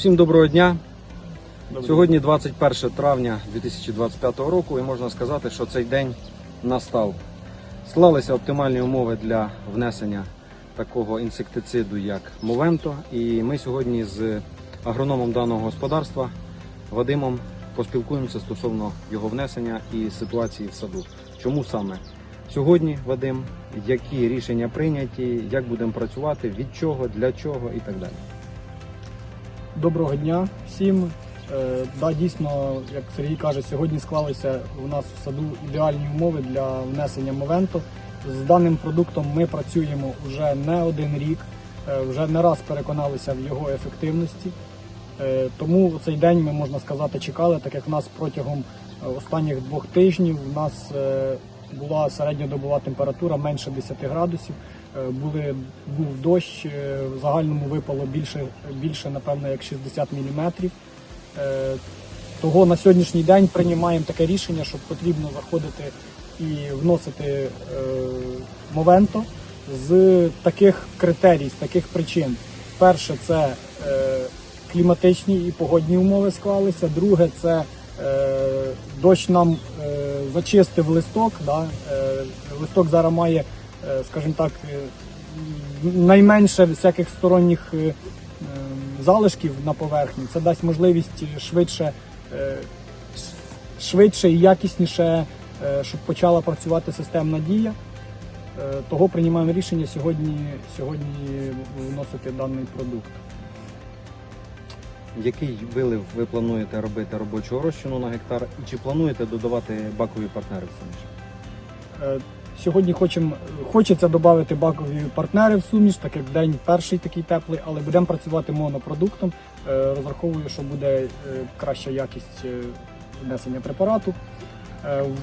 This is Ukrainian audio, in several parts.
Усім доброго дня. Добрий Сьогодні 21 травня 2025 року, і можна сказати, що цей день настав. Склалися оптимальні умови для внесення такого інсектициду, як Мовенто. І ми сьогодні з агрономом даного господарства Вадимом поспілкуємося стосовно його внесення і ситуації в саду. Чому саме сьогодні, Вадим, які рішення прийняті, як будемо працювати, від чого, для чого і так далі. Доброго дня всім. Е, да, дійсно, як Сергій каже, сьогодні склалися у нас в саду ідеальні умови для внесення Мовенто. З даним продуктом ми працюємо вже не один рік, е, вже не раз переконалися в його ефективності. Е, тому цей день ми можна сказати чекали, так як в нас протягом останніх двох тижнів у нас е, була середньодобова температура менше 10 градусів. Е, Були, був дощ, е, в загальному випало більше, більше напевно, як 60 мм. Того на сьогоднішній день приймаємо таке рішення, що потрібно заходити і вносити е, Мовенто з таких критерій, з таких причин. Перше, це е, кліматичні і погодні умови склалися. Друге, це е, дощ нам е, зачистив листок. Да? Е, листок зараз має, е, скажімо так, е, найменше всяких сторонніх е, е, залишків на поверхні. Це дасть можливість швидше, е, швидше і якісніше, е, щоб почала працювати системна дія. Е, Того приймаємо рішення сьогодні, сьогодні вносити даний продукт. Який вилив ви плануєте робити робочого розчину на гектар і чи плануєте додавати бакові партнери в суміш? Сьогодні хочем, хочеться додати бакові партнери в суміш, так як день перший такий теплий, але будемо працювати монопродуктом. Е, Розраховую, що буде е, краща якість е, внесення препарату.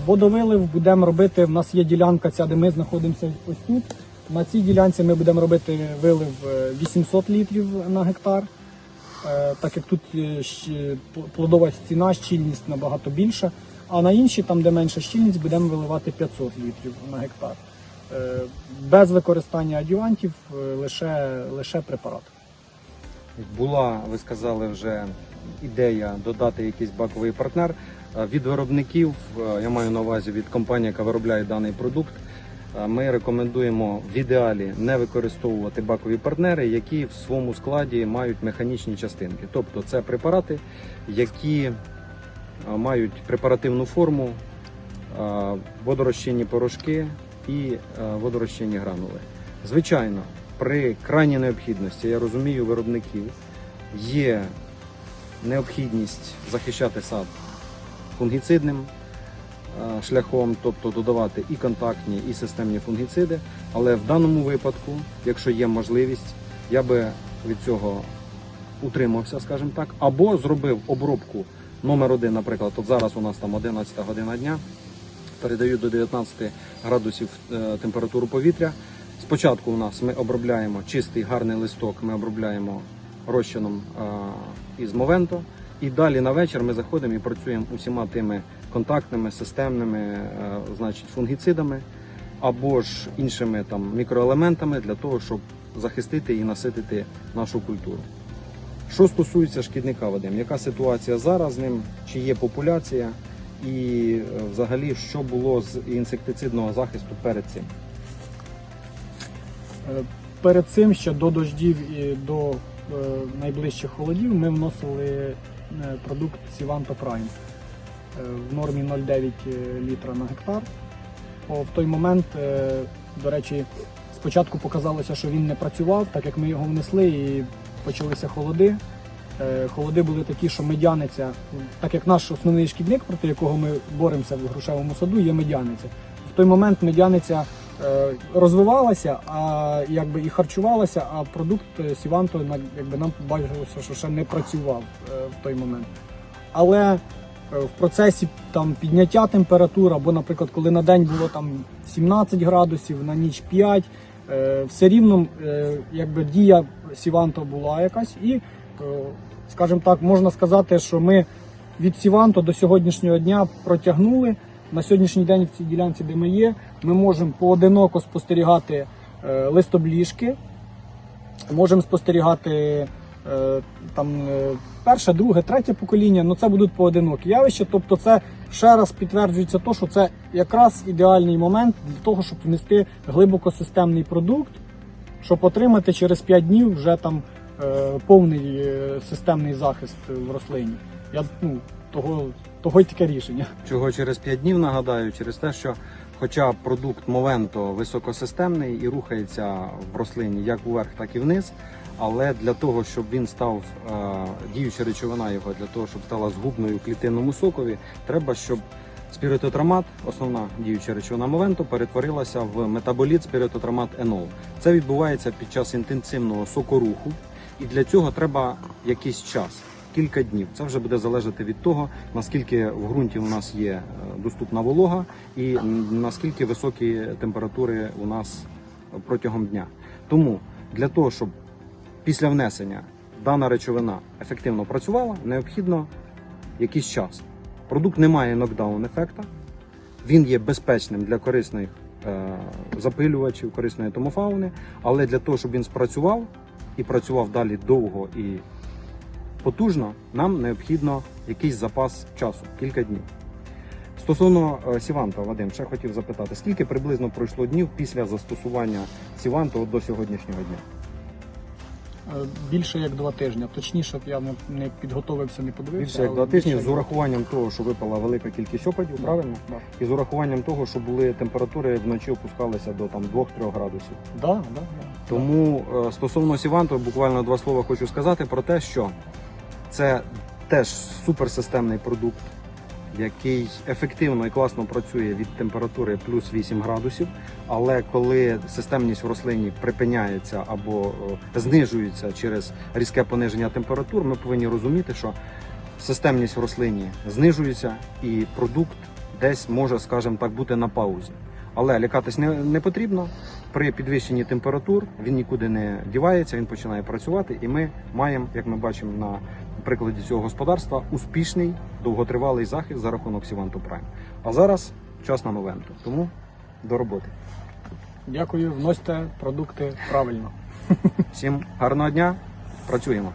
Водовилив будемо робити. В нас є ділянка, ця, де ми знаходимося ось тут. На цій ділянці ми будемо робити вилив е, 800 літрів на гектар. Е, так як тут плодова стіна, щільність набагато більша. А на інші, там де менша щільність, будемо виливати 500 літрів на гектар. Е, Без використання адювантів, е, лише, лише препарат. Була, ви сказали, вже ідея додати якийсь баковий партнер. Від виробників, я маю на увазі від компанії, яка виробляє даний продукт. Ми рекомендуємо в ідеалі не використовувати бакові партнери, які в своєму складі мають механічні частинки. Тобто це препарати, які е, мають препаративну форму, е, водорозчинні порошки і е, водорозчинні гранули. Звичайно, при крайній необхідності, я розумію виробників, є необхідність захищати сад фунгіцидним шляхом, тобто додавати і контактні, і системні фунгіциди. Але в даному випадку, якщо є можливість, я би від цього утримався, скажімо так, або зробив обробку номер один, наприклад, от зараз у нас там 11 година дня, передаю до 19 градусів е, температуру повітря. Спочатку у нас ми обробляємо чистий гарний листок, ми обробляємо розчином е, із Мовенто. І далі на вечір ми заходимо і працюємо усіма тими контактними, системними, е, значить, фунгіцидами або ж іншими там мікроелементами для того, щоб захистити і наситити нашу культуру. Що стосується шкідника Вадим, яка ситуація зараз з ним? Чи є популяція? І е, взагалі, що було з інсектицидного захисту перед цим? Е, Перед цим ще до дождів і до найближчих холодів ми вносили продукт Prime е, в нормі 0,9 літра на гектар. В той момент, е, до речі, спочатку показалося, що він не працював, так як ми його внесли і почалися холоди. Е, Холоди були такі, що медяниця, так як наш основний шкідник, проти якого ми боремося в грушевому саду, є медяниця. В той момент медяниця е, розвивалася, а якби і харчувалася, а продукт е, Сіванто якби нам бачилося, що ще не працював е, в той момент. Але е, в процесі там підняття температур, або, наприклад, коли на день було там 17 градусів, на ніч 5, е, все рівно е, якби дія Сіванто була якась, і, е, скажімо так, можна сказати, що ми від Сіванто до сьогоднішнього дня протягнули. На сьогоднішній день в цій ділянці, де ми є, ми можемо поодиноко спостерігати е, листобліжки, можемо спостерігати е, там е, перше, друге, третє покоління, ну це будуть поодинокі явища. Тобто, це ще раз підтверджується то, що це якраз ідеальний момент для того, щоб внести глибокосистемний продукт, щоб отримати через 5 днів вже там е, повний е, системний захист в рослині. Я ну того, того й таке рішення. Чого через 5 днів нагадаю, через те, що хоча продукт Movento високосистемний і рухається в рослині як вверх, так і вниз. Але для того, щоб він став е, діюча речовина його, для того, щоб стала згубною клітинному сокові, треба, щоб спіритотрамат, основна діюча речовина Movento, перетворилася в метаболіт спіритотрамат енол. Це відбувається під час інтенсивного сокоруху, і для цього треба якийсь час. Кілька днів. Це вже буде залежати від того, наскільки в ґрунті у нас є е, доступна волога і наскільки високі температури у нас протягом дня. Тому для того, щоб після внесення дана речовина ефективно працювала, необхідно якийсь час. Продукт не має нокдаун ефекта, він є безпечним для корисних е, запилювачів, корисної томофауни, але для того, щоб він спрацював і працював далі довго і потужно, нам необхідно якийсь запас часу, кілька днів. Стосовно е, Сіванта, Вадим, ще хотів запитати, скільки приблизно пройшло днів після застосування Сіванту до сьогоднішнього дня? Більше як два тижні. Точніше, я не, підготовився, не подивився. Більше як два тижні більше з урахуванням того, що випала велика кількість опадів, правильно? Да. І з урахуванням того, що були температури вночі опускалися до там 2-3 градусів. Да, да, да. Тому е, стосовно Сіванту, буквально два слова хочу сказати про те, що це теж суперсистемний продукт, який ефективно і класно працює від температури плюс 8 градусів. Але коли системність в рослині припиняється або е, знижується через різке пониження температур, ми повинні розуміти, що системність в рослині знижується і продукт десь може, скажімо так, бути на паузі. Але лякатись не, не потрібно. При підвищенні температур він нікуди не дівається, він починає працювати, і ми маємо, як ми бачимо на прикладі цього господарства, успішний довготривалий захист за рахунок Сіванту Прайм. А зараз час на Новенту. Тому до роботи. Дякую, вносьте продукти правильно. Всім гарного дня, працюємо.